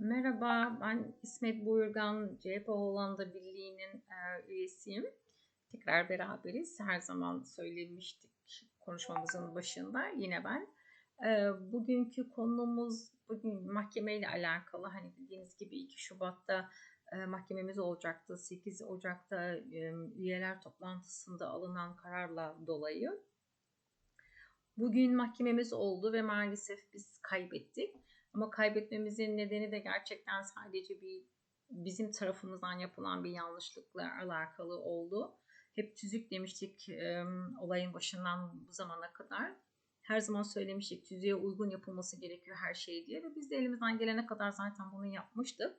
Merhaba, ben İsmet Buyurgan, CHP Hollanda Birliği'nin e, üyesiyim. Tekrar beraberiz. Her zaman söylemiştik konuşmamızın başında. Yine ben. E, bugünkü konumuz bugün mahkemeyle alakalı. Hani bildiğiniz gibi 2 Şubat'ta e, mahkememiz olacaktı. 8 Ocak'ta e, üyeler toplantısında alınan kararla dolayı. Bugün mahkememiz oldu ve maalesef biz kaybettik. Ama kaybetmemizin nedeni de gerçekten sadece bir bizim tarafımızdan yapılan bir yanlışlıkla alakalı oldu. Hep tüzük demiştik e, olayın başından bu zamana kadar. Her zaman söylemiştik tüzüğe uygun yapılması gerekiyor her şey diye ve biz de elimizden gelene kadar zaten bunu yapmıştık.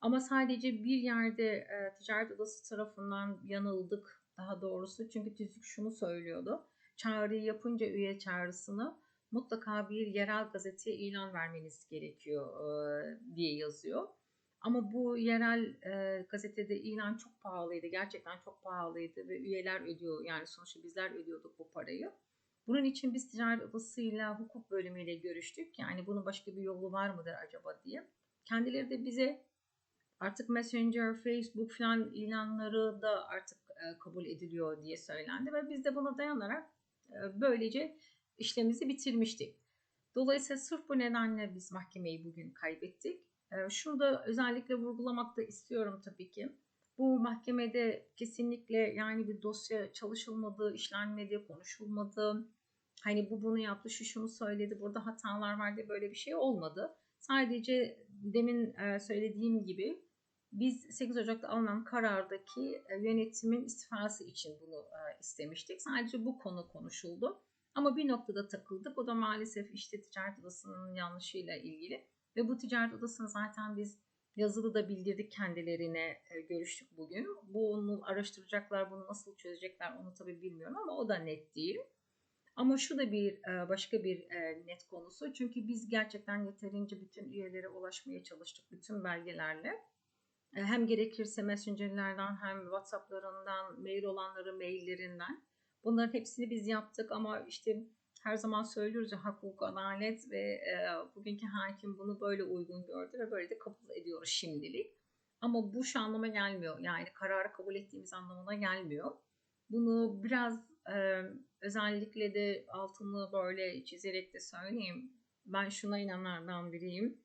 Ama sadece bir yerde e, ticaret odası tarafından yanıldık daha doğrusu. Çünkü tüzük şunu söylüyordu. Çağrıyı yapınca üye çağrısını mutlaka bir yerel gazeteye ilan vermeniz gerekiyor e, diye yazıyor. Ama bu yerel e, gazetede ilan çok pahalıydı. Gerçekten çok pahalıydı ve üyeler ödüyor. Yani sonuçta bizler ödüyorduk bu parayı. Bunun için biz ticaret odasıyla hukuk bölümüyle görüştük. Yani bunun başka bir yolu var mıdır acaba diye. Kendileri de bize artık Messenger, Facebook falan ilanları da artık e, kabul ediliyor diye söylendi ve biz de buna dayanarak e, böylece işlemimizi bitirmiştik. Dolayısıyla sırf bu nedenle biz mahkemeyi bugün kaybettik. Ee, şunu da özellikle vurgulamak da istiyorum tabii ki. Bu mahkemede kesinlikle yani bir dosya çalışılmadı, işlenmedi, konuşulmadı. Hani bu bunu yaptı, şu şunu söyledi, burada hatalar var diye böyle bir şey olmadı. Sadece demin e, söylediğim gibi biz 8 Ocak'ta alınan karardaki e, yönetimin istifası için bunu e, istemiştik. Sadece bu konu konuşuldu. Ama bir noktada takıldık. O da maalesef işte ticaret odasının yanlışıyla ilgili. Ve bu ticaret odasını zaten biz yazılı da bildirdik kendilerine e, görüştük bugün. Bunu araştıracaklar, bunu nasıl çözecekler onu tabii bilmiyorum ama o da net değil. Ama şu da bir e, başka bir e, net konusu. Çünkü biz gerçekten yeterince bütün üyelere ulaşmaya çalıştık bütün belgelerle. Hem gerekirse messengerlerden hem WhatsApp'larından, mail olanları maillerinden. Bunların hepsini biz yaptık ama işte her zaman söylüyoruz ya hak, hukuk, adalet ve e, bugünkü hakim bunu böyle uygun gördü ve böyle de kabul ediyoruz şimdilik. Ama bu şu anlama gelmiyor. Yani kararı kabul ettiğimiz anlamına gelmiyor. Bunu biraz e, özellikle de altını böyle çizerek de söyleyeyim. Ben şuna inananlardan biriyim.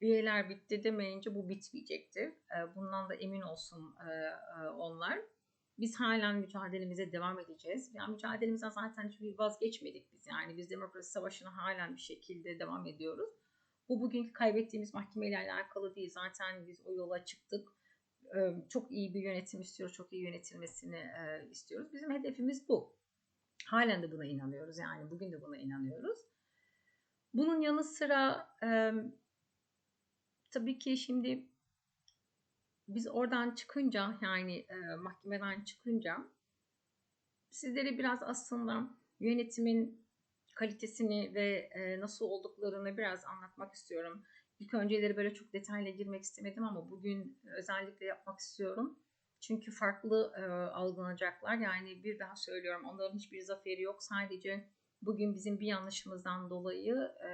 Üyeler bitti demeyince bu bitmeyecektir. E, bundan da emin olsun e, e, onlar. Biz halen mücadelemize devam edeceğiz. Yani mücadelemizden zaten hiçbir vazgeçmedik biz. Yani biz demokrasi savaşına halen bir şekilde devam ediyoruz. Bu bugünkü kaybettiğimiz mahkemeyle alakalı değil. Zaten biz o yola çıktık. Çok iyi bir yönetim istiyoruz. Çok iyi yönetilmesini istiyoruz. Bizim hedefimiz bu. Halen de buna inanıyoruz. Yani bugün de buna inanıyoruz. Bunun yanı sıra tabii ki şimdi biz oradan çıkınca yani e, mahkemeden çıkınca sizlere biraz aslında yönetimin kalitesini ve e, nasıl olduklarını biraz anlatmak istiyorum. İlk önceleri böyle çok detaylı girmek istemedim ama bugün özellikle yapmak istiyorum. Çünkü farklı e, algılanacaklar. Yani bir daha söylüyorum onların hiçbir zaferi yok. Sadece bugün bizim bir yanlışımızdan dolayı e,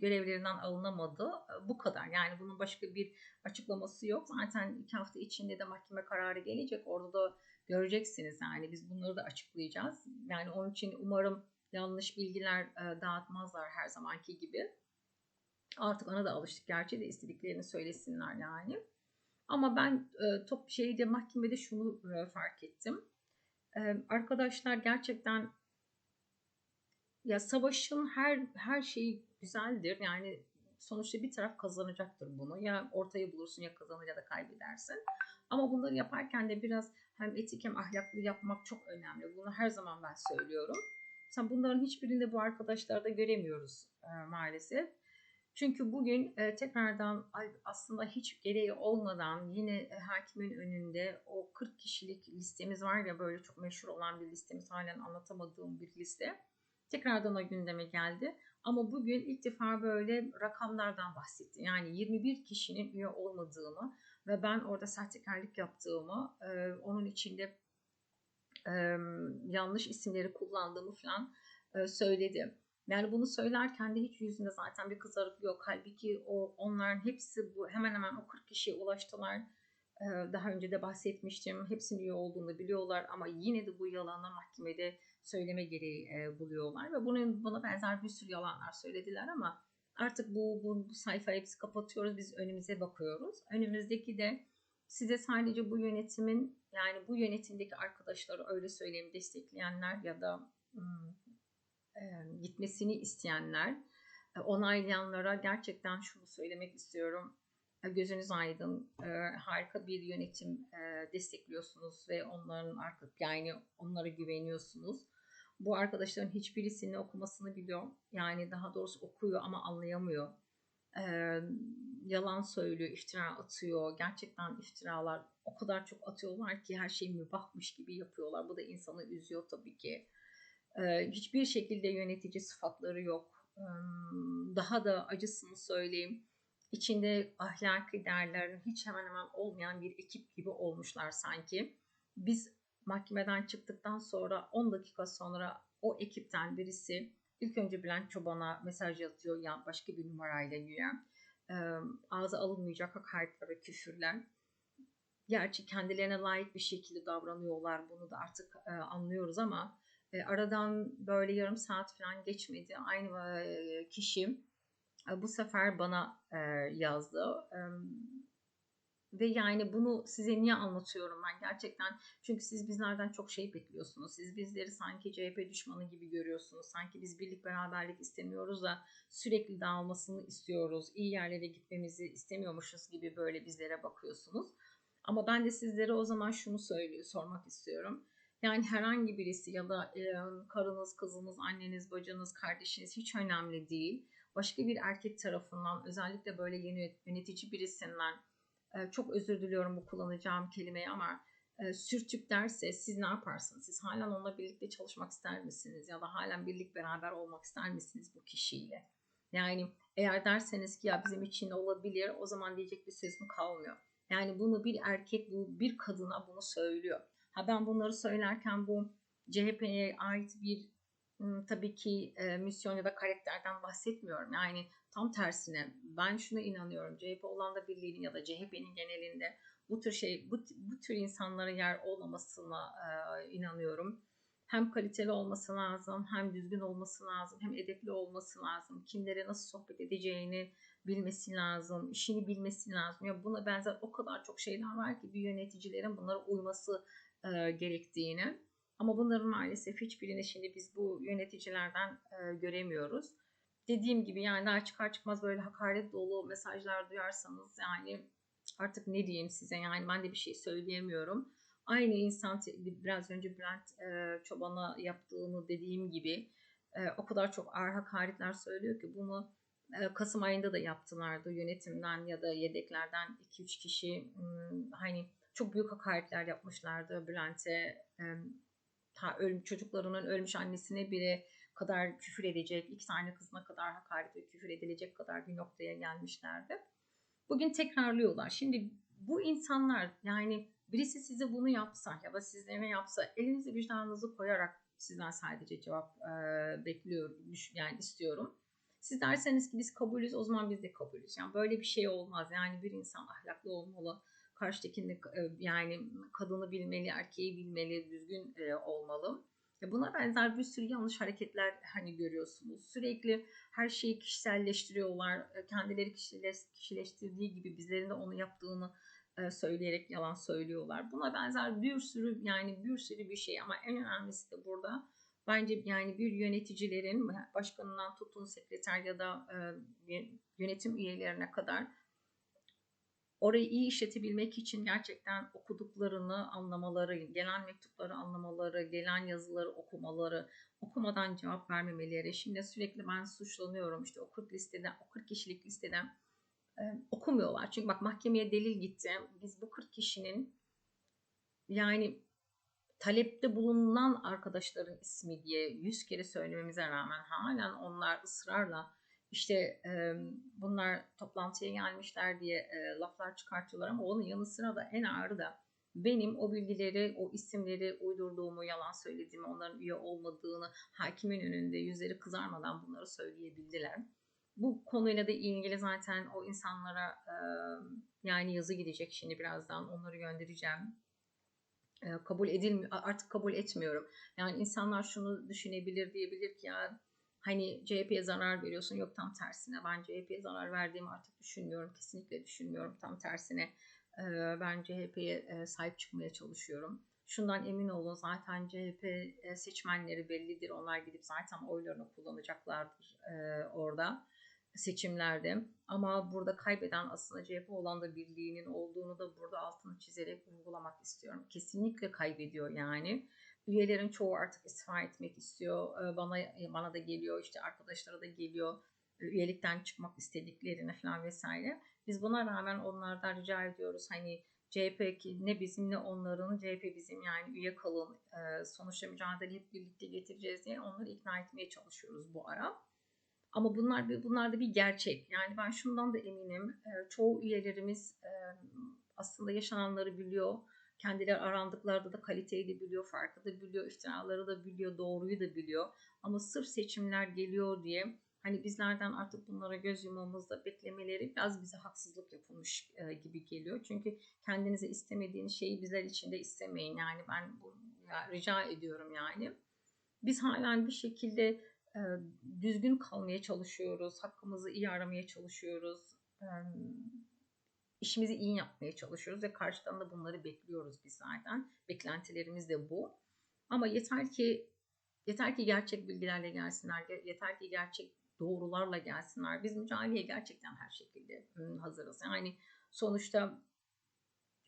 görevlerinden alınamadı. Bu kadar. Yani bunun başka bir açıklaması yok. Zaten iki hafta içinde de mahkeme kararı gelecek. Orada da göreceksiniz. Yani biz bunları da açıklayacağız. Yani onun için umarım yanlış bilgiler e, dağıtmazlar her zamanki gibi. Artık ona da alıştık gerçi de istediklerini söylesinler yani. Ama ben e, top şeyde mahkemede şunu e, fark ettim. Arkadaşlar gerçekten ya savaşın her her şeyi güzeldir. Yani sonuçta bir taraf kazanacaktır bunu. Ya ortayı bulursun ya kazanır ya da kaybedersin. Ama bunları yaparken de biraz hem etik hem ahlaklı yapmak çok önemli. Bunu her zaman ben söylüyorum. Sen bunların hiçbirinde bu arkadaşlarda göremiyoruz e, maalesef. Çünkü bugün e, tekrardan aslında hiç gereği olmadan yine e, hakimin önünde o 40 kişilik listemiz var ya böyle çok meşhur olan bir listemiz halen anlatamadığım bir liste. Tekrardan o gündeme geldi. Ama bugün ilk defa böyle rakamlardan bahsetti. Yani 21 kişinin üye olmadığımı ve ben orada sahtekarlık yaptığımı, e, onun içinde e, yanlış isimleri kullandığımı falan e, söyledi. Yani bunu söylerken de hiç yüzünde zaten bir kızarık yok. Halbuki o onların hepsi bu hemen hemen o 40 kişiye ulaştılar. Ee, daha önce de bahsetmiştim. Hepsinin iyi olduğunu biliyorlar ama yine de bu yalanı mahkemede söyleme gereği e, buluyorlar ve bunun buna benzer bir sürü yalanlar söylediler ama artık bu, bu, bu sayfayı biz kapatıyoruz. Biz önümüze bakıyoruz. Önümüzdeki de size sadece bu yönetimin yani bu yönetimdeki arkadaşları öyle söyleyeyim destekleyenler ya da hmm, e, gitmesini isteyenler, e, onaylayanlara gerçekten şunu söylemek istiyorum. E, gözünüz aydın, e, harika bir yönetim e, destekliyorsunuz ve onların arka, yani onlara güveniyorsunuz. Bu arkadaşların hiçbirisinin okumasını biliyor. Yani daha doğrusu okuyor ama anlayamıyor. E, yalan söylüyor, iftira atıyor. Gerçekten iftiralar o kadar çok atıyorlar ki her şey mübahmış gibi yapıyorlar. Bu da insanı üzüyor tabii ki. E, hiçbir şekilde yönetici sıfatları yok. E, daha da acısını söyleyeyim. İçinde ahlaki değerlerin hiç hemen hemen olmayan bir ekip gibi olmuşlar sanki. Biz mahkemeden çıktıktan sonra 10 dakika sonra o ekipten birisi ilk önce Bülent Çoban'a mesaj atıyor ya başka bir numarayla. E, ağza alınmayacak hakaretler ve küfürler. Gerçi kendilerine layık bir şekilde davranıyorlar bunu da artık e, anlıyoruz ama e, aradan böyle yarım saat falan geçmedi. Aynı e, kişi e, bu sefer bana e, yazdı. E, ve yani bunu size niye anlatıyorum ben gerçekten? Çünkü siz bizlerden çok şey bekliyorsunuz. Siz bizleri sanki CHP düşmanı gibi görüyorsunuz. Sanki biz birlik beraberlik istemiyoruz da sürekli dağılmasını istiyoruz. İyi yerlere gitmemizi istemiyormuşuz gibi böyle bizlere bakıyorsunuz. Ama ben de sizlere o zaman şunu söylüyor, sormak istiyorum. Yani herhangi birisi ya da e, karınız, kızınız, anneniz, bacınız, kardeşiniz hiç önemli değil. Başka bir erkek tarafından özellikle böyle yeni yönetici birisinden e, çok özür diliyorum bu kullanacağım kelimeyi ama e, sürtük derse siz ne yaparsınız? Siz halen onunla birlikte çalışmak ister misiniz? Ya da halen birlik beraber olmak ister misiniz bu kişiyle? Yani eğer derseniz ki ya bizim için olabilir o zaman diyecek bir sözüm kalmıyor. Yani bunu bir erkek bu bir kadına bunu söylüyor. Ha ben bunları söylerken bu CHP'ye ait bir tabii ki e, misyon ya da karakterden bahsetmiyorum. Yani tam tersine ben şuna inanıyorum. CHP Hollanda Birliği'nin ya da CHP'nin genelinde bu tür şey bu, bu tür insanlara yer olmamasına e, inanıyorum. Hem kaliteli olması lazım, hem düzgün olması lazım, hem edepli olması lazım. Kimlere nasıl sohbet edeceğini bilmesi lazım, işini bilmesi lazım. Ya buna benzer o kadar çok şeyler var ki bir yöneticilerin bunlara uyması e, gerektiğini. Ama bunların maalesef hiçbirini şimdi biz bu yöneticilerden e, göremiyoruz. Dediğim gibi yani daha çıkar çıkmaz böyle hakaret dolu mesajlar duyarsanız yani artık ne diyeyim size yani ben de bir şey söyleyemiyorum. Aynı insan biraz önce Bülent e, Çoban'a yaptığını dediğim gibi e, o kadar çok ağır hakaretler söylüyor ki bunu e, Kasım ayında da yaptılardı yönetimden ya da yedeklerden 2-3 kişi hmm, hani çok büyük hakaretler yapmışlardı Bülent'e. Ta ölüm, çocuklarının ölmüş annesine bile kadar küfür edecek, iki tane kızına kadar hakaret ve küfür edilecek kadar bir noktaya gelmişlerdi. Bugün tekrarlıyorlar. Şimdi bu insanlar yani birisi size bunu yapsa ya da sizlere yapsa elinizi vicdanınızı koyarak sizden sadece cevap e, bekliyorum yani istiyorum. Siz derseniz ki biz kabulüz o zaman biz de kabulüz. Yani böyle bir şey olmaz. Yani bir insan ahlaklı olmalı karşıdakini e, yani kadını bilmeli, erkeği bilmeli, düzgün e, olmalı. Buna benzer bir sürü yanlış hareketler hani görüyorsunuz. Sürekli her şeyi kişiselleştiriyorlar. E, kendileri kişileştirdiği gibi bizlerin de onu yaptığını söyleyerek yalan söylüyorlar. Buna benzer bir sürü yani bir sürü bir şey ama en önemlisi de burada bence yani bir yöneticilerin başkanından tutun sekreter ya da yönetim üyelerine kadar orayı iyi işletebilmek için gerçekten okuduklarını anlamaları, gelen mektupları anlamaları, gelen yazıları okumaları, okumadan cevap vermemeleri. Şimdi sürekli ben suçlanıyorum işte o 40 listeden, o 40 kişilik listeden e, okumuyorlar. Çünkü bak mahkemeye delil gitti. Biz bu 40 kişinin yani talepte bulunan arkadaşların ismi diye 100 kere söylememize rağmen halen onlar ısrarla işte e, bunlar toplantıya gelmişler diye e, laflar çıkartıyorlar ama onun yanı sıra da en ağırı da benim o bilgileri, o isimleri uydurduğumu, yalan söylediğimi, onların üye olmadığını hakimin önünde yüzleri kızarmadan bunları söyleyebildiler. Bu konuyla da ilgili zaten o insanlara e, yani yazı gidecek şimdi birazdan onları göndereceğim. Kabul edilmiyor artık kabul etmiyorum. Yani insanlar şunu düşünebilir diyebilir ki ya hani CHP'ye zarar veriyorsun yok tam tersine ben CHP'ye zarar verdiğimi artık düşünmüyorum kesinlikle düşünmüyorum tam tersine ben CHP'ye sahip çıkmaya çalışıyorum. Şundan emin olun zaten CHP seçmenleri bellidir. Onlar gidip zaten oylarını kullanacaklardır orada seçimlerde. Ama burada kaybeden aslında CHP olan da birliğinin olduğunu da burada altını çizerek vurgulamak istiyorum. Kesinlikle kaybediyor yani. Üyelerin çoğu artık istifa etmek istiyor. Bana bana da geliyor işte arkadaşlara da geliyor üyelikten çıkmak istediklerini falan vesaire. Biz buna rağmen onlardan rica ediyoruz hani CHP ne bizim ne onların CHP bizim yani üye kalın sonuçta mücadele hep birlikte getireceğiz diye onları ikna etmeye çalışıyoruz bu ara. Ama bunlar bunlar da bir gerçek. Yani ben şundan da eminim. Çoğu üyelerimiz aslında yaşananları biliyor. Kendileri arandıklarda da kaliteyi de biliyor, farkı da biliyor, iftiraları da biliyor, doğruyu da biliyor. Ama sırf seçimler geliyor diye hani bizlerden artık bunlara göz yumamızda beklemeleri biraz bize haksızlık yapılmış e, gibi geliyor. Çünkü kendinize istemediğiniz şeyi bizler için de istemeyin. Yani ben rica ediyorum yani. Biz halen bir şekilde e, düzgün kalmaya çalışıyoruz. Hakkımızı iyi aramaya çalışıyoruz. İşimizi iyi yapmaya çalışıyoruz ve karşıdan da bunları bekliyoruz biz zaten. Beklentilerimiz de bu. Ama yeter ki yeter ki gerçek bilgilerle gelsinler. Yeter ki gerçek doğrularla gelsinler. Biz mücadeleye gerçekten her şekilde hazırız. Yani sonuçta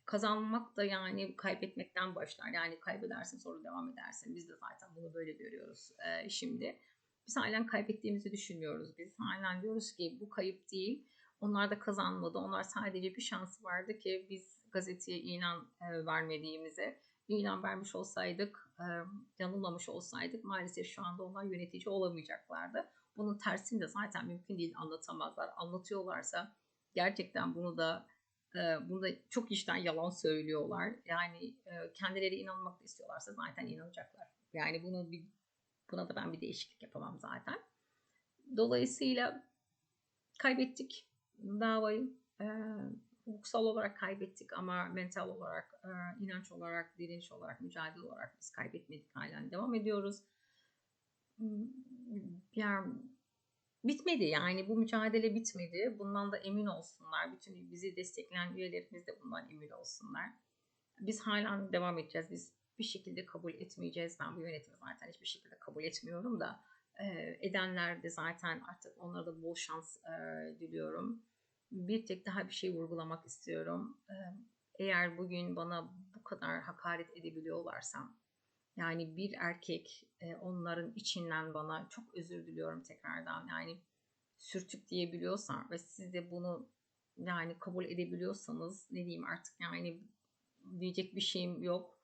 kazanmak da yani kaybetmekten başlar. Yani kaybedersin sonra devam edersin. Biz de zaten bunu böyle görüyoruz şimdi. Biz halen kaybettiğimizi düşünmüyoruz. Biz halen diyoruz ki bu kayıp değil. Onlar da kazanmadı. Onlar sadece bir şansı vardı ki biz gazeteye ilan e, vermediğimize ilan vermiş olsaydık, e, yanılmamış olsaydık maalesef şu anda onlar yönetici olamayacaklardı. Bunun tersini de zaten mümkün değil anlatamazlar. Anlatıyorlarsa gerçekten bunu da e, bunu da çok işten yalan söylüyorlar. Yani e, kendileri inanmak istiyorlarsa zaten inanacaklar. Yani bunu bir buna da ben bir değişiklik yapamam zaten. Dolayısıyla kaybettik davayı. E, hukuksal olarak kaybettik ama mental olarak, e, inanç olarak, direniş olarak, mücadele olarak biz kaybetmedik. Halen devam ediyoruz yani bitmedi yani bu mücadele bitmedi. Bundan da emin olsunlar. Bütün bizi destekleyen üyelerimiz de bundan emin olsunlar. Biz hala devam edeceğiz. Biz bir şekilde kabul etmeyeceğiz. Ben bu yönetimi zaten hiçbir şekilde kabul etmiyorum da edenler de zaten artık onlara da bol şans e, diliyorum. Bir tek daha bir şey vurgulamak istiyorum. Eğer bugün bana bu kadar hakaret edebiliyorlarsam yani bir erkek onların içinden bana çok özür diliyorum tekrardan. Yani sürtük diyebiliyorsan ve siz de bunu yani kabul edebiliyorsanız ne diyeyim artık yani diyecek bir şeyim yok.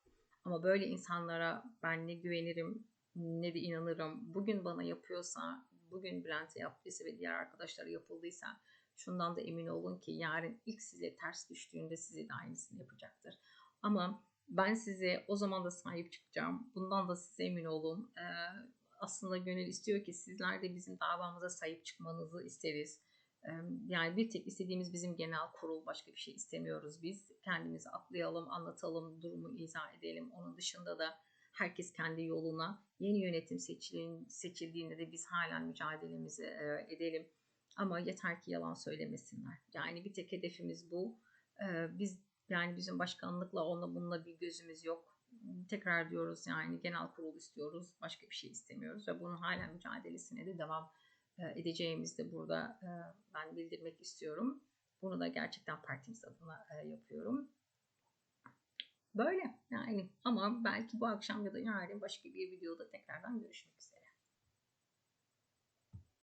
Ama böyle insanlara ben ne güvenirim ne de inanırım. Bugün bana yapıyorsa, bugün Bülent'e yaptıysa ve diğer arkadaşlara yapıldıysa şundan da emin olun ki yarın ilk size ters düştüğünde size de aynısını yapacaktır. Ama ben size o zaman da sahip çıkacağım. Bundan da size emin olun. Ee, aslında gönül istiyor ki sizler de bizim davamıza sahip çıkmanızı isteriz. Ee, yani bir tek istediğimiz bizim genel kurul başka bir şey istemiyoruz biz. Kendimizi aklayalım, anlatalım, durumu izah edelim. Onun dışında da herkes kendi yoluna yeni yönetim seçildiğinde de biz halen mücadelemizi e, edelim. Ama yeter ki yalan söylemesinler. Yani bir tek hedefimiz bu. Ee, biz yani bizim başkanlıkla onunla bununla bir gözümüz yok. Tekrar diyoruz yani genel kurul istiyoruz. Başka bir şey istemiyoruz ve bunun hala mücadelesine de devam e, edeceğimizi de burada e, ben bildirmek istiyorum. Bunu da gerçekten partimiz adına e, yapıyorum. Böyle yani ama belki bu akşam ya da yarın başka bir videoda tekrardan görüşmek üzere.